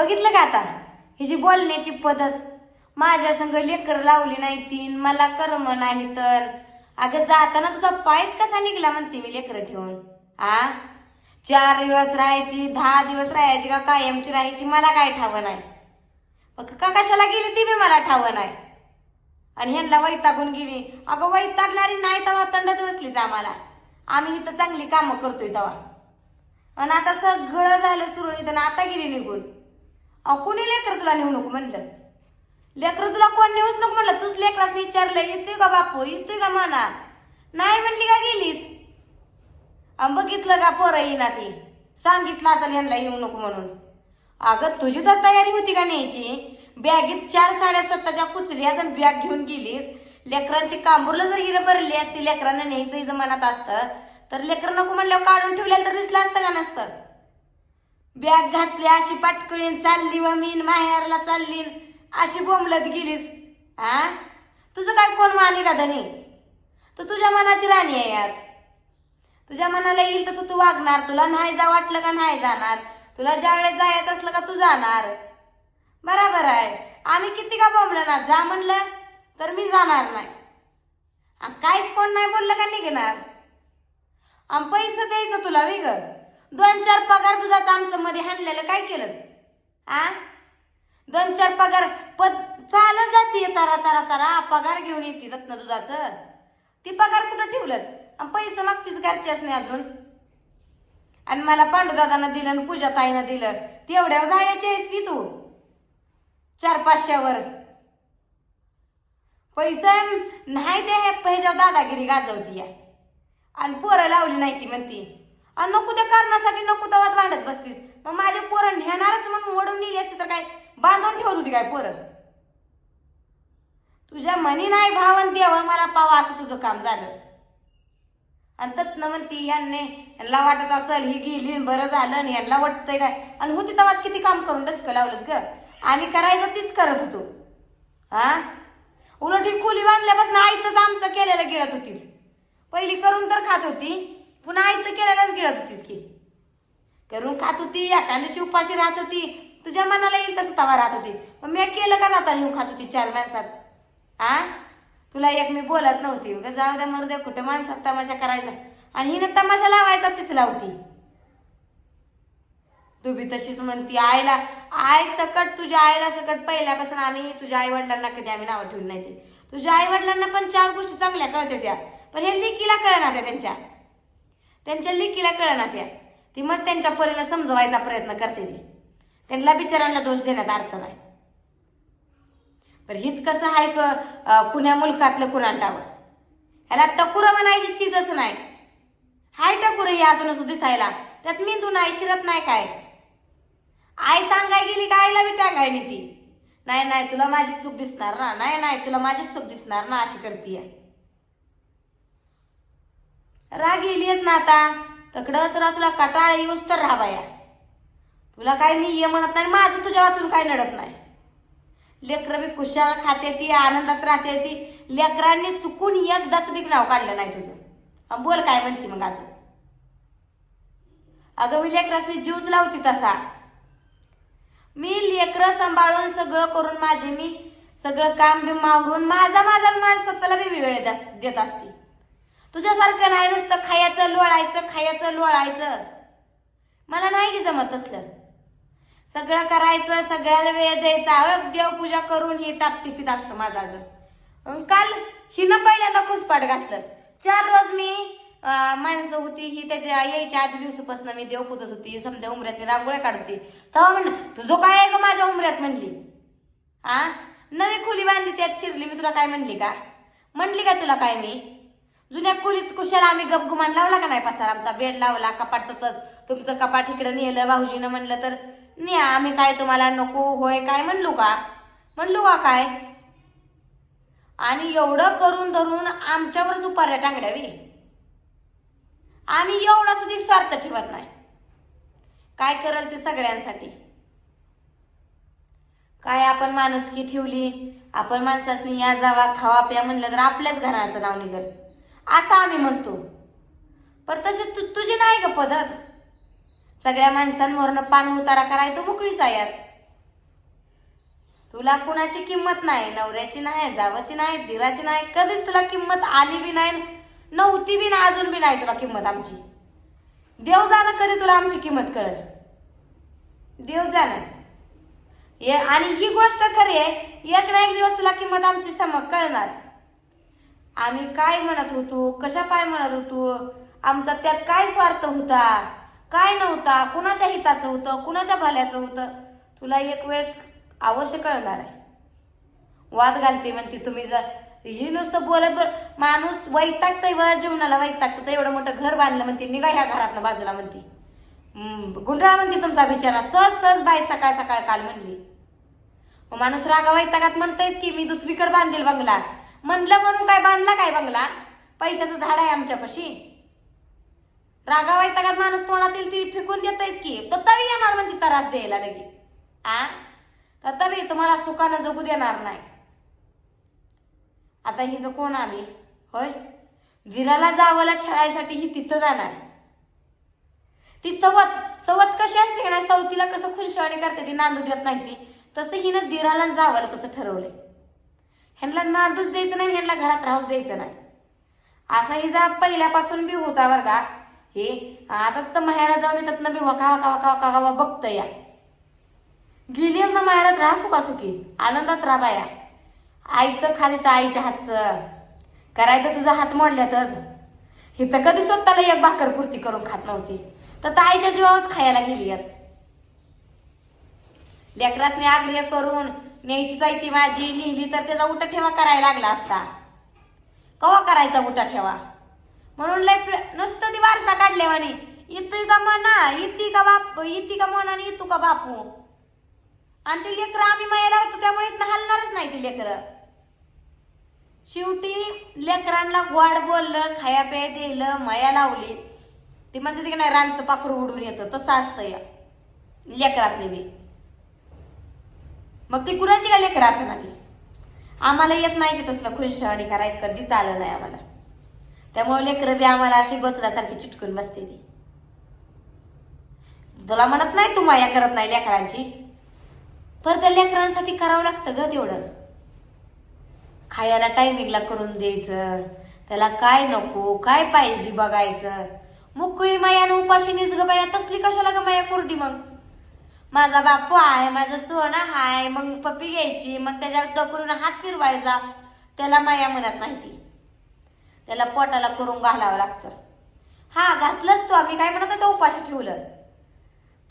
बघितलं का आता? ही जी बोलण्याची पद्धत. माझ्या संग लेकर लावली नाही तीन मला कर्म नाही तर. अगं जाताना तुझा पायच कसा निघला म्हणते मी लेकर ठेवून. आ? चार दिवस राहायची दहा दिवस राहायची का कायमची राहायची मला काय ठावं नाही? मग का कशाला गेली ती बी मला ठावं नाही? आणि ह्यांना वैतागून गेली. अगं वैतागणारी नाही तेव्हा तंड बसलीच आम्हाला. आम्ही इथं चांगली कामं करतोय तेव्हा आणि आता सगळं झालं सुरळीत आणि आता गेली निघून. अहो कुणी लेकर तुला नेऊ नको म्हणलं? लेकर तुला कोण नेऊच नको म्हणलं? तूच लेकरास विचारलं येतोय का बापू? येतोय का म्हणा नाही म्हटली का गेलीच? अं बघितलं का पोरं येईना ती? सांगितलं असं यांना येऊ नको म्हणून. अगं तुझी तर तयारी होती का न्यायची? बॅगेत चार साड्या स्वतःच्या कुचल्या जर बॅग घेऊन गेलीस. लेकरांची कांबुरलं जर हिरं भरली असती लेकरांना न्यायचं मनात असतं तर लेकर नको म्हणल्यावर काढून ठेवल्या तर दिसलं असतं का नसतं? बॅग घातली अशी पाटकळीन चालली व मीन माहेरला चालली अशी बोंबलत गेलीस. हा तुझं काय कोण मानी का धनी? तू तुझ्या मनाची राणी आहे आज. तुझ्या मनाला येईल तसं तू वागणार. तुला नाही जा वाटलं का नाही जाणार. तुला ज्या वेळेस जायचं असलं का तू जाणार. बराबर आहे. आम्ही किती का बोंबलं ना जा म्हणलं तर मी जाणार नाही. काहीच कोण नाही बोललं का निघणार? आम पैसे द्यायचं तुला वेगळं दोन चार पगार दुधाचं आमचं मध्ये हाणलेलं काय केलं आ? दोन चार पगार पद चालत जाते तारा तारा तारा. पगार घेऊन येते रत्न दुधाचं. ती पगार कुठं ठेवलंच आणि पैसे मागतीच घरच्याच नाही अजून. आणि मला पांडुदादानं दिलं आणि पूजा ताईनं दिलं. तेवढ्या जायची आहेस की तू? चार पाचशेवर. पैसे नाही ते ह्याच्यावर दादागिरी गाजवती या आणि पोरं लावली नाही ती म्हणती. आणि नको त्या कारणासाठी नको तवाच भांडत बसतीस. मग माझे पोरं नेणारच म्हणून ओढून नेली असते तर काय बांधून ठेवत होती काय पोरं? तुझ्या मनी नाही भावन देवा मला पावा असं तुझं काम झालं. आणि तत्न म्हणती यांनी यांना वाटत असेल ही गेली बरं झालं आणि यांना वाटतंय काय? आणि होती तवाच किती काम करून डसकं लावलंच ग. आम्ही करायचं तीच करत होतो. हा उलट ही खोली बांधल्यापासून आईतच आमचं केलेलं गिळत होतीस. पहिली करून तर खात होती. पुन्हा आईत केलेलंच गिळत होतीस की. करून खात होती एका दिवशी उपाशी राहत होती. तुझ्या मनाला येईल तसं तवा राहत होती. मग मी केलं का जाता येऊन खात होती चार माणसात? आ? तुला एक मी बोलत नव्हती. मग जाऊ द्या मरू द्या कुठं माणसात तमाशा करायचा? आणि हिनं तमाशा लावायचा तीच लावती. तू बी तशीच म्हणती आईला आई सकट तुझ्या आईला सकट. पहिल्यापासून आम्ही तुझ्या आई वडिलांना कधी आम्ही नावं ठेवली नाही ते. तुझ्या आई वडिलांना पण चार गोष्टी चांगल्या कळते त्या. पण हे लिकीला कळना त्या त्यांच्या. त्यांच्या लेकीला कळना त्या. ती मग त्यांच्या परीनं समजवायचा प्रयत्न करते ती. त्यांना बिचारांना दोष देण्यात अर्थ नाही. पण हीच कसं आहे क कुण्या मुलकातलं कुणाटावं ह्याला टकुरं म्हणायची चीजच नाही. हाय टकुर हे अजून असं दिसायला. त्यात मेंदू नाही शिरत नाही काय? आई सांगाय गेली का? आईला बी टांगाय ती. नाही नाही तुला माझी चूक दिसणार ना. नाही नाही तुला माझीच चूक दिसणार ना अशी करतीय. राग येलीच ना आता. तकडंच राहा तुला कटाळा येऊस तर राहावाया तुला काय मी ये म्हणत नाही माझं तुझ्या वाचून काय नडत नाही. लेकरं मी कुशाल खाते ती आनंदात राहते ती. लेकरांनी चुकून एकदा सुधी नाव काढलं नाही तुझं. बोल काय म्हणते मग अजून. अगं मी लेकरासनी जीवच लावती तसा. मी लेकरं सांभाळून सगळं करून माझे मी सगळं काम बी मावरून माझा माझा माणसं स्वतःला बी वेळ देत असते. तुझ्यासारखं नाही नुसतं खायचं लोळायचं खायचं लोळायचं. मला नाही की जमत असलं सगळं करायचं सगळ्याला वेळ द्यायचा. अहो, देवपूजा करून हे टापटिपीत असतं माझं अजून. काल हिनं पहिल्यांदा खुसपाट घातलं. चार रोज मी माणसं होती ही त्याच्या यायच्या आधी दिवसापासून मी देव पुजत होती. समजा उमऱ्यातली रांगोळ्या काढत. होती तेव्हा म्हण तुझं काय आहे ग माझ्या उमऱ्यात? म्हणली. आ? नवी खोली बांधली त्यात शिरली. मी तुला काय म्हणली का? म्हणली का तुला काय मी? जुन्या खोलीत कुशाला आम्ही गपगुमान लावला का नाही पसार? आमचा बेड लावला कपाट तसंच तुमचं कपाट इकडे नेलं भाऊजीनं म्हणलं तर न्या आम्ही काय तुम्हाला नको होय काय म्हणलो का? म्हणलो का काय? आणि एवढं करून धरून आमच्यावरच उपाऱ्या टांगड्यावी. आणि एवढा सुद्धा स्वार्थ ठेवत नाही. काय करल ते सगळ्यांसाठी? काय आपण माणुसकी ठेवली? आपण माणसासनी या जावा खावा प्या म्हणलं तर आपल्याच घराचं नाव निघल. असं आम्ही म्हणतो. पण तसे तु तुझी नाही ग पद्धत सगळ्या माणसांवरनं पान उतारा कराय तो मोकळीच आहे आज. तुला कुणाची किंमत नाही नवऱ्याची नाही जावाची नाही दिराची नाही कधीच तुला किंमत आली बी नाही नव्हती बी नाही अजून बी नाही तुला किंमत आमची. देव जाणं कधी तुला आमची किंमत कळल? देव जाणं. ये आणि ही गोष्ट खरी आहे एक ना एक दिवस तुला किंमत आमची समक कळणार. आम्ही काय म्हणत होतो? कशा पाय म्हणत होतो? आमचा त्यात काय स्वार्थ होता? काय नव्हता? कुणाच्या हिताचं होतं? कुणाच्या भल्याचं होतं? तुला एक वेळ अवश्य कळणार आहे. वाद घालते म्हणते तुम्ही जर. ही नुसतं बोलत बर माणूस वैतागतंय वर जीवनाला वैतागतं तर एवढं मोठं घर बांधलं म्हणते निघा ह्या घरातनं बाजूला म्हणते. गुंडळा म्हणते तुमचा बिचारा. सहज सहज बाई सकाळ सकाळ काल म्हणली. माणूस रागा वैतागात म्हणतायच की मी दुसरीकडे बांधेल बंगला. म्हणलं म्हणून काय बांधला काय बंगला? पैशाचं झाड आहे आमच्यापाशी. रागावायचा का माणूस तोंडातील ती फेकून देतायच की? तर तवी येणार म्हणजे त्रास द्यायला लगे आ? तर तवी तुम्हाला सुखानं जगू देणार नाही. आता हिचं कोण आम्ही? होय? विराला जावला छळायसाठी ही तिथं जाणार. ती सवत सवत कशी असते ना सवतीला कसं खुलशवाणी करते ती नांदू देत नाही ती. तसं हिनं दिराला जावलं जावाला तसं ठरवलंय. ह्यांना नादूच द्यायचं नाही ह्यांना घरात राहूच द्यायचं नाही. असा हिजा पहिल्यापासून बी होता बरं का. हे आता तर माहेरा जाऊन येतात ना बी वका वका वका वका वका बघतं या. गेलीच ना माहेरात राहा सुखासुखी. आनंदात राहा या आई खाली तर आईच्या हातचं. करायचं तुझा हात मोडल्यातच. हे तर कधी स्वतःला एक भाकर कुर्ती करून खात नव्हती. तर तर आईच्या जीवावच खायला गेली आज लेकरासने आग्रह करून न्यायची जायती माझी नेली तर त्याचा उठा ठेवा करायला लागला असता. कवा करायचा उठा ठेवा? म्हणून लय नुसतं ती वारसा काढल्यावानी इती का मना? इती का बाप इती का मना आणि इतू का बापू? आणि ती लेकरं आम्ही माया लावतो त्यामुळे इथं हलणारच नाही ती लेकरं. शेवटी लेकरांना गोड बोललं खाया प्याय दिलं माया लावली. ती म्हणते की नाही रानचं पाखरू उडून येतं तसं असतं या. लेकरात नेहमी मग ती कुणाची का लेकरं असं ना ती आम्हाला येत नाही की तसलं खुलशावाणी करायचं कधीच आलं नाही आम्हाला. त्यामुळे लेकरं बी आम्हाला अशी गोचरासारखी चिटकून बसते ती. तुला म्हणत नाही तू माया करत नाही लेकरांची? पर त्या लेकरांसाठी करावं लागतं ग तेवढं. खायला टायमिंगला करून द्यायचं त्याला काय नको काय पाहिजे बघायचं. मुकळी मायानं उपाशीनीच ग बाया तसली कशाला ग माया कोरडी मग? माझा बापू आहे माझं सोनं हाय मग पप्पी घ्यायची मग त्याच्या डोकरून हात फिरवायचा. त्याला माया म्हणत नाही ती त्याला पोटाला करून घालावं लागतं. हा घातलंच तू आम्ही काय म्हणत होतो उपाशी ठेवलं.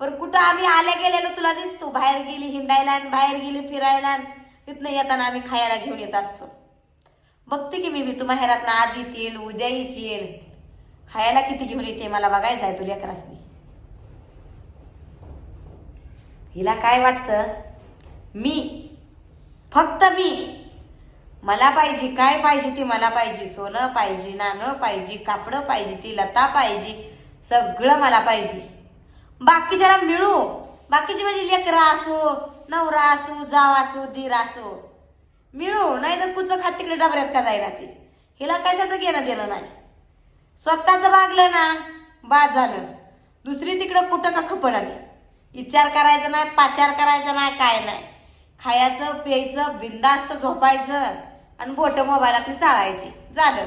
पण कुठं आम्ही आल्या गेलेलो तुला दिसतो बाहेर गेली हिंडायला आणि बाहेर गेली फिरायला आणि तिथनं येताना आम्ही खायला घेऊन येत असतो. बघते की मी बी तू माहेरातनं आज येतील उद्या येईल खायला किती घेऊन येते मला बघायचं आहे तुला लेकरासनी. हिला काय वाटतं? मी. फक्त मी. मला पाहिजे काय पाहिजे ती मला पाहिजे. सोनं पाहिजे नाणं पाहिजे कापडं पाहिजे ती लता पाहिजे सगळं मला पाहिजे. बाकीच्याला मिळू. बाकीची म्हणजे लेकरं असो नवरा असू जाव असू धीर असो. मिळू. नाही तर कुचं खात तिकडे डबऱ्यात का जायला ती? हिला कशाचं घेणं देणं नाही. स्वतःचं भागलं ना बाद झालं. दुसरी तिकडं कुठं का खपणार विचार करायचा नाही पाचार करायचा नाही काय नाही. खायचं प्यायचं बिंदास्त झोपायचं आणि बोट मोबाईलातून चाळायची झालं.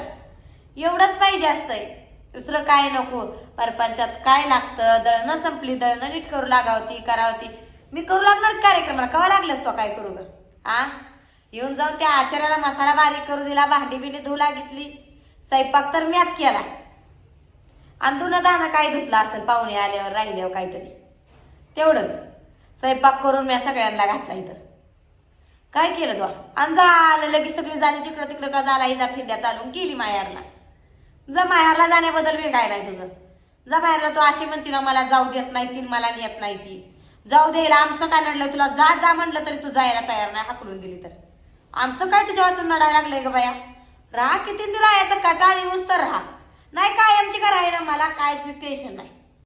एवढंच पाहिजे असतंय. दुसरं काय नको. परपंचात काय लागतं? दळणं संपली दळणं नीट करू लागावती करावती. मी करू लागणार कार्यक्रमाला? कवा लागलंच तो काय करू ग? आ? येऊन जाऊन त्या आचार्याला मसाला बारीक करू दिला भांडी बिंडी धुऊ लागितली. स्वयंपाक तर म्याच केला. आणि दुनं दाणं काय धुतलं असेल? पाहुणे आल्यावर राहिल्यावर काहीतरी. तेवढंच. स्वयंपाक करून मी सगळ्यांना घातला इथं. काय केलं तो? आणि झालं लगेच सगळी झाली जिकडं तिकडं का झाला हिजा फिरद्या चालून गेली मायारला. जा माहेरला जाण्याबद्दल वेळ काय नाही तुझं. जा माहेरला तू अशी म्हणती ना मला जाऊ देत नाही ती मला नेत नाही ती. जाऊ द्यायला आमचं काय नडलं? तुला जा जा म्हणलं तरी तू जायला तयार नाही हाकलून दिली तर. आमचं काय तुझ्या वाचून नडायला लागलंय ग बाया? राहा किती राहायचं कटाळी येऊस तर राहा. नाही काय आमची का राहीना मला कायच टेन्शन नाही.